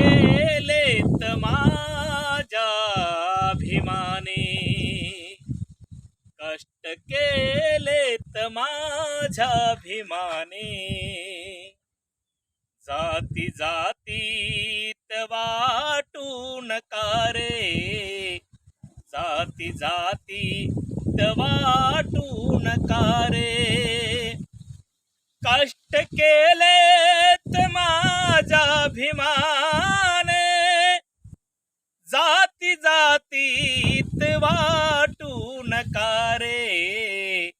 केलेत माझ्या अभिमाने. कष्ट केलेत माझ्या अभिमाने. जाती जातीत वाटू नका जाती जातीत वाटू नका कष्ट केलेत माझ्या अभिमान रे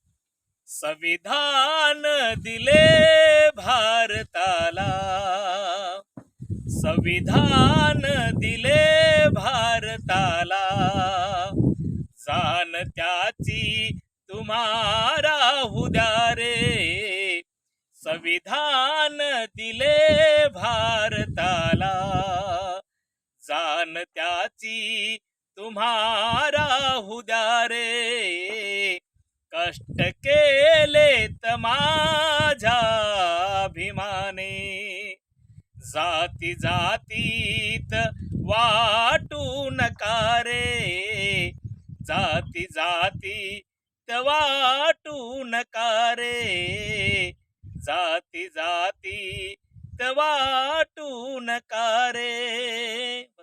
संविधान दिले भारताला. संविधान दिले भारताला. जाण त्याची तुम्हारा हुद्या रे. संविधान दिले भारताला. जाण त्याची तुम्हारा हुद्या रे. कष्ट केलेत माझ्या अभिमाने. जाती जातीत वाटू नका रे. जाती जातीत वाटू नका रे. जाती जातीत वाटू नका रे.